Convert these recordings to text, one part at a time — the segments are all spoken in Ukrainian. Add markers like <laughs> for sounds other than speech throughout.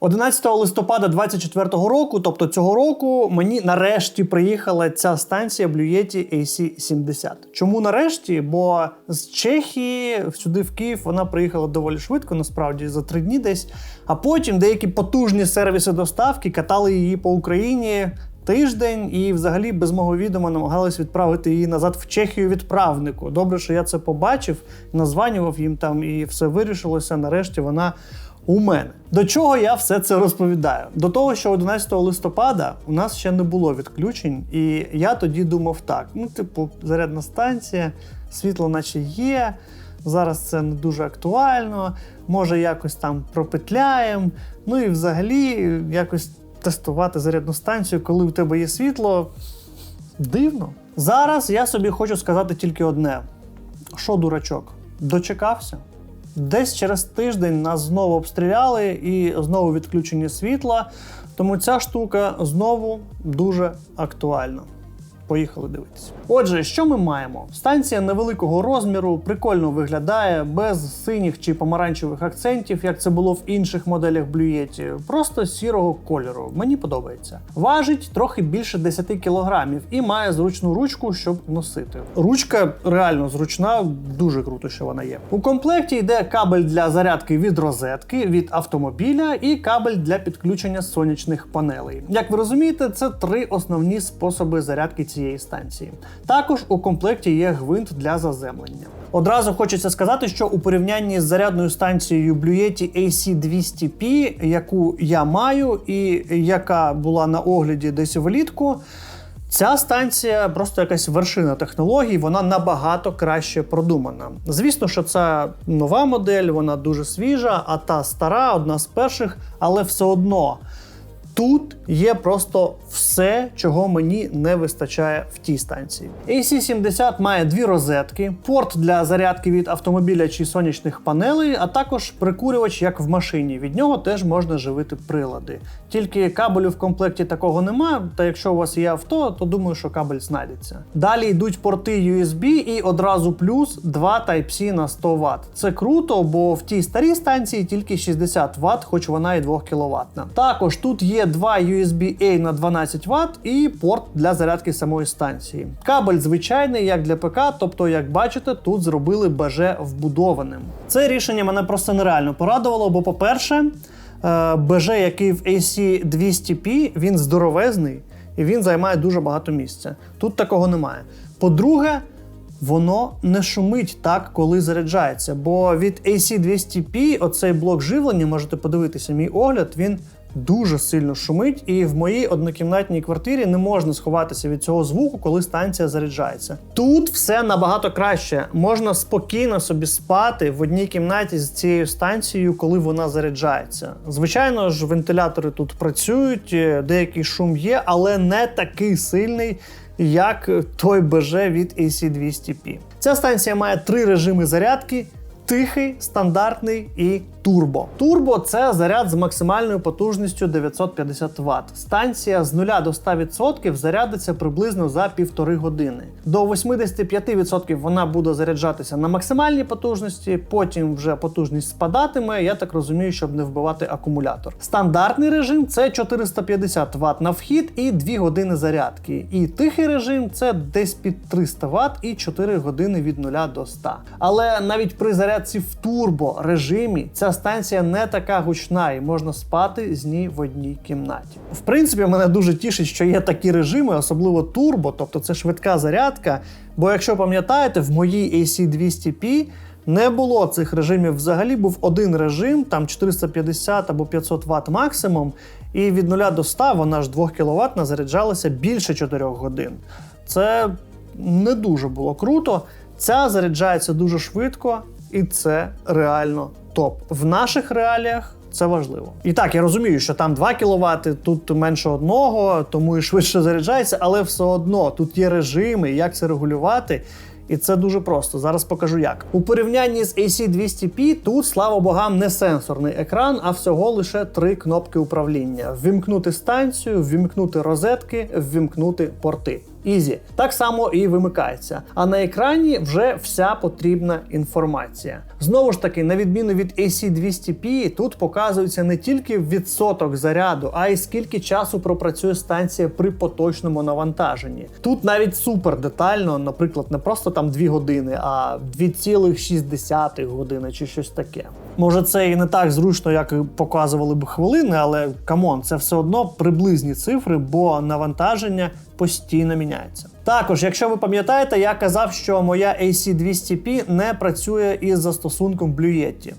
11 листопада 24-го року, тобто цього року, мені нарешті приїхала ця станція Blue AC70. Чому нарешті? Бо з Чехії сюди в Київ вона приїхала доволі швидко, насправді за три дні десь. А потім деякі потужні сервіси доставки катали її по Україні. Тиждень і, взагалі, без мого відома намагались відправити її назад в Чехію відправнику. Добре, що я це побачив, названював їм там, і все вирішилося. Нарешті вона у мене. До чого я все це розповідаю? До того, що 11 листопада у нас ще не було відключень, і я тоді думав так: ну, типу, зарядна станція, світло, наче є. Зараз це не дуже актуально, може якось там пропетляємо. Ну і взагалі якось тестувати зарядну станцію, коли у тебе є світло. Дивно. Зараз я собі хочу сказати тільки одне: що дурачок, дочекався. Десь через тиждень нас знову обстріляли і знову відключені світла. Тому ця штука знову дуже актуальна. Поїхали дивитися. Отже, що ми маємо? Станція невеликого розміру, прикольно виглядає, без синіх чи помаранчевих акцентів, як це було в інших моделях Yeti, просто сірого кольору. Мені подобається. Важить трохи більше 10 кілограмів і має зручну ручку, щоб носити. Ручка реально зручна, дуже круто, що вона є. У комплекті йде кабель для зарядки від розетки від автомобіля і кабель для підключення сонячних панелей. Як ви розумієте, це три основні способи зарядки цієї станції. Також у комплекті є гвинт для заземлення. Одразу хочеться сказати, що у порівнянні з зарядною станцією Yeti AC200P, яку я маю, і яка була на огляді десь влітку. Ця станція просто якась вершина технологій, вона набагато краще продумана. Звісно, що це нова модель, вона дуже свіжа, а та стара, одна з перших, але все одно. Тут є просто все, чого мені не вистачає в тій станції. AC70 має дві розетки, порт для зарядки від автомобіля чи сонячних панелей, а також прикурювач, як в машині. Від нього теж можна живити прилади. Тільки кабелю в комплекті такого нема. Та якщо у вас є авто, то думаю, що кабель знайдеться. Далі йдуть порти USB і одразу плюс 2 Type-C на 100 Вт. Це круто, бо в тій старій станції тільки 60 Вт, хоч вона і 2 кВт. Також тут є два USB-A на 12 Вт і порт для зарядки самої станції. Кабель звичайний, як для ПК, тобто, як бачите, тут зробили БЖ вбудованим. Це рішення мене просто нереально порадувало, бо, по-перше, е, БЖ, який в AC200P, він здоровезний і він займає дуже багато місця. Тут такого немає. По-друге, воно не шумить так, коли заряджається. Бо від AC200P оцей блок живлення, можете подивитися, мій огляд, він дуже сильно шумить, і в моїй однокімнатній квартирі не можна сховатися від цього звуку, коли станція заряджається. Тут все набагато краще. Можна спокійно собі спати в одній кімнаті з цією станцією, коли вона заряджається. Звичайно ж, вентилятори тут працюють, е, деякий шум є, але не такий сильний. Як той БЖ від AC200P. Ця станція має три режими зарядки: тихий, стандартний і турбо. Турбо це заряд з максимальною потужністю 950 Вт. Станція з 0 до 100% зарядиться приблизно за півтори години. До 85% вона буде заряджатися на максимальній потужності, потім вже потужність спадатиме. Я так розумію, щоб не вбивати акумулятор. Стандартний режим це 450 Вт на вхід і 2 години зарядки. І тихий режим це десь під 300 Вт і 4 години від 0 до 100. Але навіть при зарядці в турбо режимі ця станція не така гучна і можна спати з ній в одній кімнаті. В принципі, мене дуже тішить, що є такі режими, особливо турбо, тобто це швидка зарядка. Бо якщо пам'ятаєте, в моїй AC200P не було цих режимів взагалі, був один режим, там 450 або 500 Вт максимум, і від 0 до 100 вона ж 2 кВт заряджалася більше 4 годин. Це не дуже було круто. Ця заряджається дуже швидко, і це реально топ. В наших реаліях це важливо. І так, я розумію, що там 2 кВт, тут менше одного, тому і швидше заряджається, але все одно тут є режими, як це регулювати. І це дуже просто. Зараз покажу як. У порівнянні з AC200P тут, слава богам, не сенсорний екран, а всього лише три кнопки управління: ввімкнути станцію, ввімкнути розетки, ввімкнути порти. Ізі. Так само і вимикається. А на екрані вже вся потрібна інформація. Знову ж таки, на відміну від AC200P, тут показується не тільки відсоток заряду, а й скільки часу пропрацює станція при поточному навантаженні. Тут навіть супер детально, наприклад, не просто там 2 години, а 2,6 години чи щось таке. Може, це і не так зручно, як показували б хвилини, але камон, це все одно приблизні цифри, бо навантаження постійно міняється. Також, якщо ви пам'ятаєте, я казав, що моя AC200P не працює із застосунком Blue Yeti.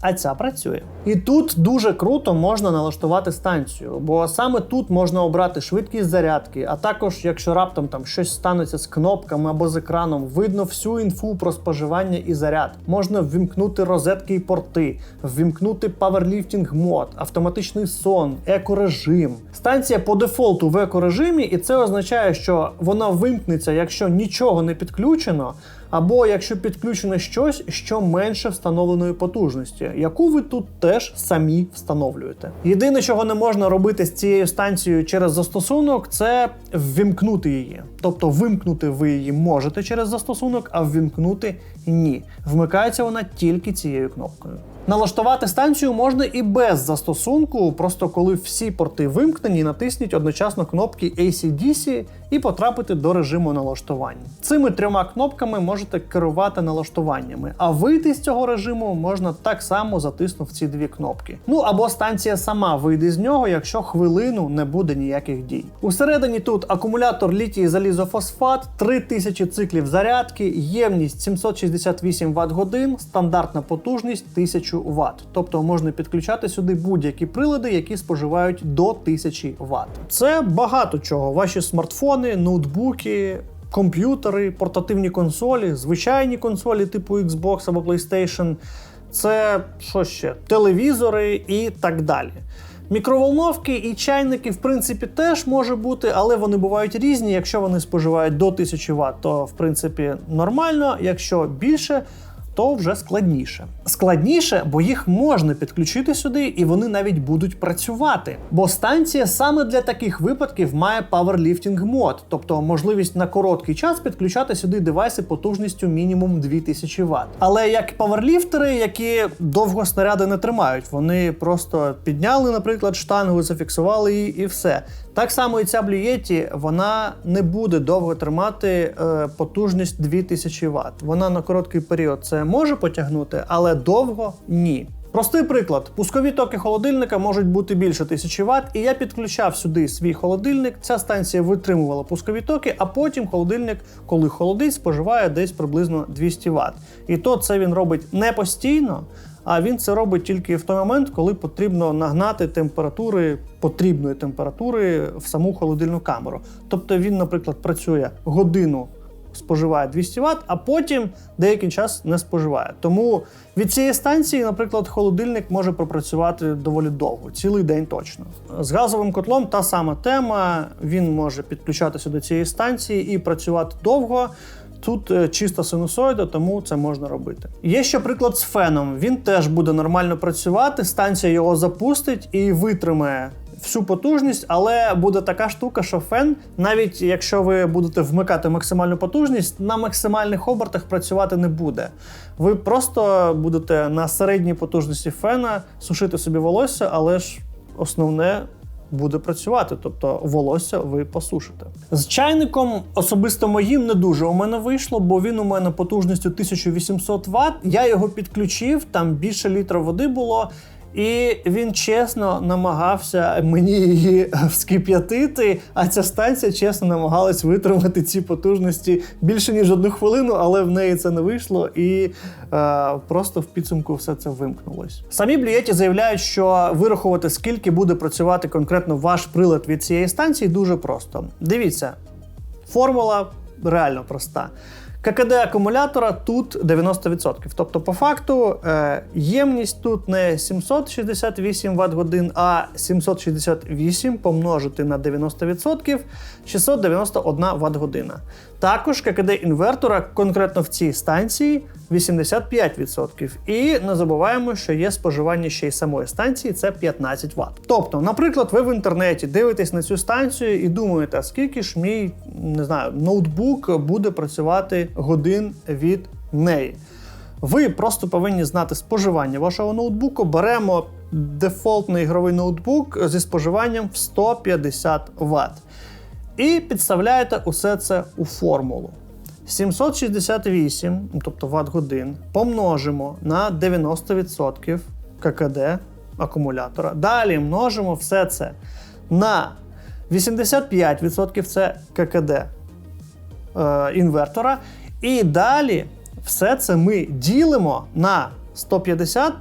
А ця працює. І тут дуже круто можна налаштувати станцію, бо саме тут можна обрати швидкість зарядки, а також, якщо раптом там щось станеться з кнопками або з екраном, видно всю інфу про споживання і заряд. Можна ввімкнути розетки і порти, ввімкнути паверліфтінг мод, автоматичний сон, екорежим. Станція по дефолту в екорежимі, і це означає, що вона вимкнеться, якщо нічого не підключено або якщо підключено щось, що менше встановленої потужності, яку ви тут теж самі встановлюєте. Єдине, чого не можна робити з цією станцією через застосунок, це ввімкнути її. Тобто вимкнути ви її можете через застосунок, а ввімкнути ні. Вмикається вона тільки цією кнопкою. Налаштувати станцію можна і без застосунку, просто коли всі порти вимкнені, натисніть одночасно кнопки AC-DC і потрапити до режиму налаштування. Цими трьома кнопками можете керувати налаштуваннями, а вийти з цього режиму можна так само затиснув ці дві кнопки. Ну або станція сама вийде з нього, якщо хвилину не буде ніяких дій. Усередині тут акумулятор літій залізофосфат, 3000 циклів зарядки, ємність 768 Вт годин, стандартна потужність 1000 Вт. Тобто можна підключати сюди будь-які прилади, які споживають до 1000 Вт. Це багато чого. Ваші смартфони, ноутбуки. Комп'ютери, портативні консолі, звичайні консолі типу Xbox або PlayStation, це що ще? Телевізори і так далі. Мікроволновки і чайники, в принципі, теж може бути, але вони бувають різні. Якщо вони споживають до 1000 Вт, то в принципі нормально. Якщо більше, то вже складніше. Складніше, бо їх можна підключити сюди, і вони навіть будуть працювати. Бо станція саме для таких випадків має Powerlifting мод, тобто можливість на короткий час підключати сюди девайси потужністю мінімум 2000 Вт. Але як паверліфтери, які довго снаряди не тримають, вони просто підняли, наприклад, штангу, зафіксували її і все. Так само і ця блюєті, вона не буде довго тримати е, потужність 2000 Вт. Вона на короткий період це може потягнути, але довго ні. Простий приклад: пускові токи холодильника можуть бути більше 1000 Вт, і я підключав сюди свій холодильник. Ця станція витримувала пускові токи, а потім холодильник, коли холодить, споживає десь приблизно 200 Вт. І то це він робить не постійно. А він це робить тільки в той момент, коли потрібно нагнати температури потрібної температури в саму холодильну камеру. Тобто він, наприклад, працює годину. Споживає 200 Вт, а потім деякий час не споживає. Тому від цієї станції, наприклад, холодильник може пропрацювати доволі довго, цілий день точно. З газовим котлом та сама тема. Він може підключатися до цієї станції і працювати довго. Тут е, чиста синусоїда, тому це можна робити. Є ще приклад з феном. Він теж буде нормально працювати. Станція його запустить і витримає всю потужність, але буде така штука, що фен, навіть якщо ви будете вмикати максимальну потужність, на максимальних обертах працювати не буде. Ви просто будете на середній потужності фена сушити собі волосся, але ж основне буде працювати, тобто волосся ви посушите. З чайником особисто моїм не дуже у мене вийшло, бо він у мене потужністю 1800 Вт. Я його підключив, там більше літра води було. І він чесно намагався мені її вскип'ятити, а ця станція чесно намагалась витримати ці потужності більше ніж одну хвилину, але в неї це не вийшло, і е, просто в підсумку все це вимкнулось. Самі блієті заявляють, що вирахувати, скільки буде працювати конкретно ваш прилад від цієї станції, дуже просто. Дивіться, формула реально проста. ККД акумулятора тут 90%. Тобто, по факту, е, ємність тут не 768 Вт годин, а 768 помножити на 90% 691 Вт година. Також ККД інвертора конкретно в цій станції 85%. І не забуваємо, що є споживання ще й самої станції, це 15 Вт. Тобто, наприклад, ви в інтернеті дивитесь на цю станцію і думаєте, скільки ж мій не знаю, ноутбук буде працювати годин від неї. Ви просто повинні знати споживання вашого ноутбуку. Беремо дефолтний ігровий ноутбук зі споживанням в 150 Вт. І підставляєте усе це у формулу. 768, ну, тобто Вт годин, помножимо на 90% ККД акумулятора. Далі множимо все це на 85% це ККД е, інвертора. І далі все це ми ділимо на 150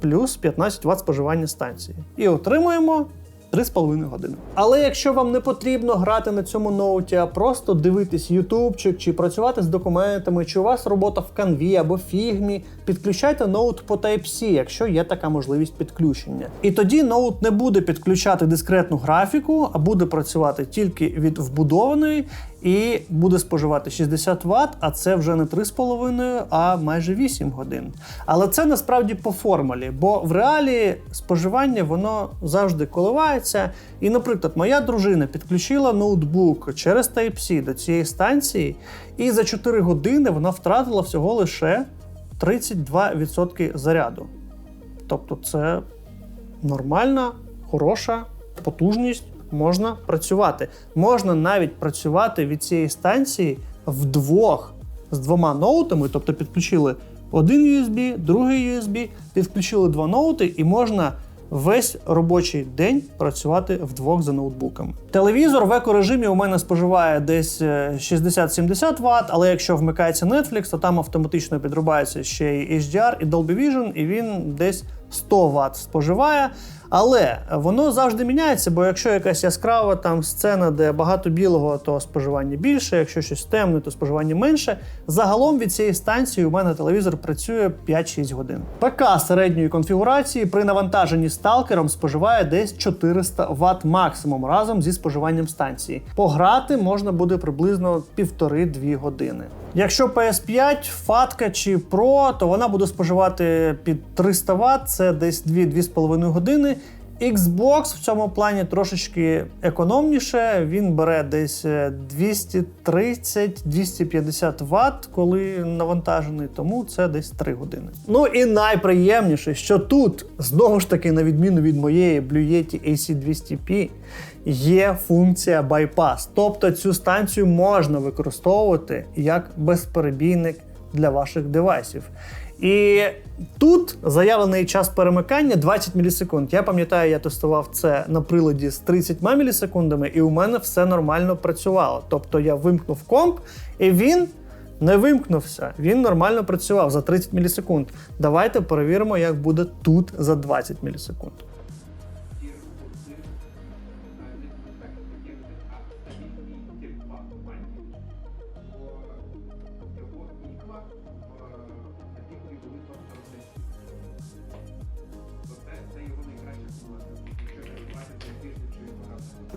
плюс 15 Вт споживання станції. І отримуємо 3,5 години. Але якщо вам не потрібно грати на цьому ноуті, а просто дивитись ютубчик чи працювати з документами, чи у вас робота в канві або фігмі, підключайте ноут по Type-C, якщо є така можливість підключення. І тоді ноут не буде підключати дискретну графіку, а буде працювати тільки від вбудованої і буде споживати 60 Вт, а це вже не 3,5, а майже 8 годин. Але це насправді по формулі, бо в реалі споживання воно завжди коливається. І, наприклад, моя дружина підключила ноутбук через Type-C до цієї станції, і за 4 години вона втратила всього лише 32% заряду. Тобто, це нормальна, хороша потужність можна працювати. Можна навіть працювати від цієї станції вдвох з двома ноутами, тобто підключили один USB, другий USB, підключили два ноути, і можна весь робочий день працювати вдвох за ноутбуками. Телевізор в екорежимі у мене споживає десь е, 60-70 Вт, але якщо вмикається Netflix, то там автоматично підрубається ще й HDR і Dolby Vision, і він десь 100 Вт споживає. Але воно завжди міняється, бо якщо якась яскрава там сцена, де багато білого, то споживання більше, якщо щось темне, то споживання менше. Загалом від цієї станції у мене телевізор працює 5-6 годин. ПК середньої конфігурації при навантаженні сталкером споживає десь 400 Вт максимум разом зі споживанням станції. Пограти можна буде приблизно 1,5-2 години. Якщо PS5, фатка чи Pro, то вона буде споживати під 300 Вт, це десь 2-2,5 години. Xbox в цьому плані трошечки економніше. Він бере десь е, 230-250 Вт, коли навантажений, тому це десь 3 години. Ну і найприємніше, що тут, знову ж таки, на відміну від моєї Blue Yeti AC200P, є функція bypass. Тобто цю станцію можна використовувати як безперебійник для ваших девайсів. І тут заявлений час перемикання 20 мілісекунд. Я пам'ятаю, я тестував це на приладі з 30 мілісекундами, і у мене все нормально працювало. Тобто я вимкнув комп, і він не вимкнувся. Він нормально працював за 30 мілісекунд. Давайте перевіримо, як буде тут за 20 мілісекунд.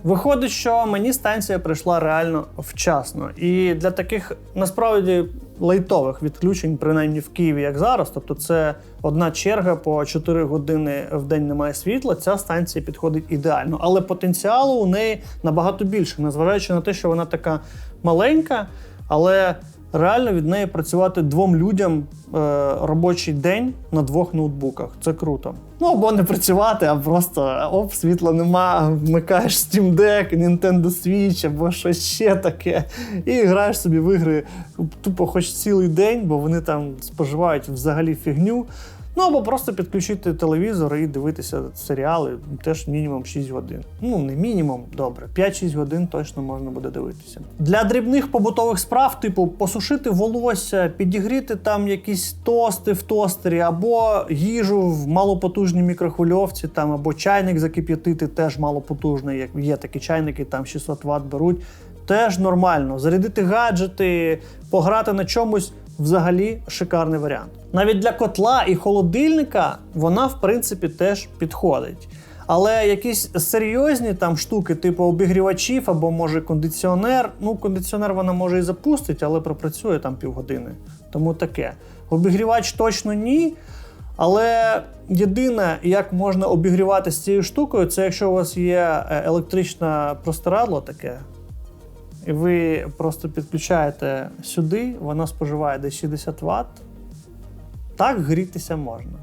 Виходить, що мені станція прийшла реально вчасно. І для таких насправді лайтових відключень, принаймні в Києві, як зараз, тобто це одна черга по 4 години в день немає світла. Ця станція підходить ідеально. Але потенціалу у неї набагато більше, незважаючи на те, що вона така маленька, але реально від неї працювати двом людям е, робочий день на двох ноутбуках. Це круто. Ну або не працювати, а просто оп, світла нема, вмикаєш Steam Deck, Nintendo Switch або щось ще таке. І граєш собі в ігри тупо хоч цілий день, бо вони там споживають взагалі фігню. Ну або просто підключити телевізор і дивитися серіали теж мінімум 6 годин. Ну, не мінімум, добре, 5-6 годин точно можна буде дивитися. Для дрібних побутових справ, типу посушити волосся, підігріти там якісь тости в тостері, або їжу в малопотужній мікрохвильовці, там, або чайник закип'ятити, теж малопотужний, як є такі чайники, там 600 Вт беруть. Теж нормально. Зарядити гаджети, пограти на чомусь взагалі шикарний варіант. Навіть для котла і холодильника вона, в принципі, теж підходить. Але якісь серйозні там штуки, типу обігрівачів або може кондиціонер. Ну, кондиціонер вона може і запустить, але пропрацює там півгодини. Тому таке. Обігрівач точно ні. Але єдине, як можна обігрівати з цією штукою, це якщо у вас є е, електричне простирадло таке, і ви просто підключаєте сюди, воно споживає десь 60 Вт. Так грітися можна.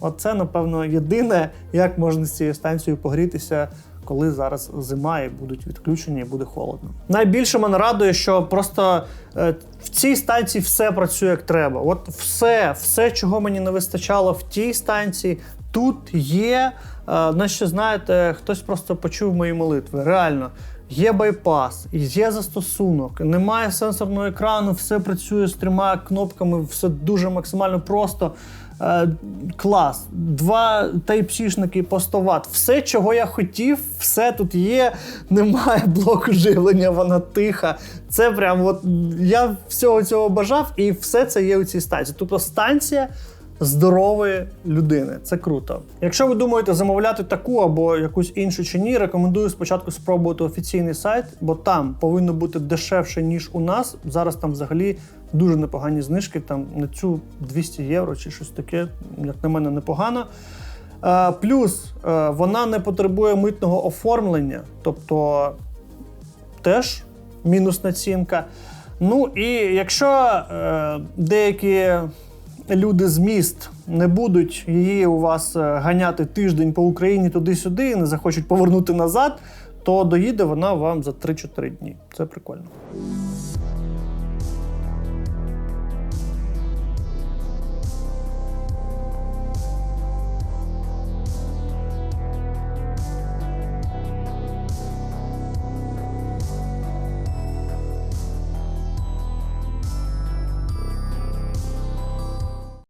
Оце, напевно, єдине, як можна з цією станцією погрітися, коли зараз зима і будуть відключення, і буде холодно. Найбільше мене радує, що просто е, в цій станції все працює як треба. От все, все, чого мені не вистачало в тій станції, тут є. Е, на що знаєте, хтось просто почув мої молитви. Реально. Є байпас, є застосунок, немає сенсорного екрану, все працює з трьома кнопками, все дуже максимально просто. Е, клас. Два тайпсішники по 100 Вт. Все, чого я хотів, все тут є. Немає <laughs> блоку живлення, вона тиха. Це прям от я всього цього бажав, і все це є у цій станції. Тобто станція здорової людини. Це круто. Якщо ви думаєте замовляти таку або якусь іншу чи ні, рекомендую спочатку спробувати офіційний сайт, бо там повинно бути дешевше, ніж у нас. Зараз там взагалі дуже непогані знижки. Там на цю 200 євро чи щось таке, як на мене, непогано. Е, Плюс е, вона не потребує митного оформлення, тобто теж мінус націнка. Ну і якщо е, деякі люди з міст не будуть її у вас е, ганяти тиждень по Україні туди-сюди і не захочуть повернути назад, то доїде вона вам за 3-4 дні. Це прикольно.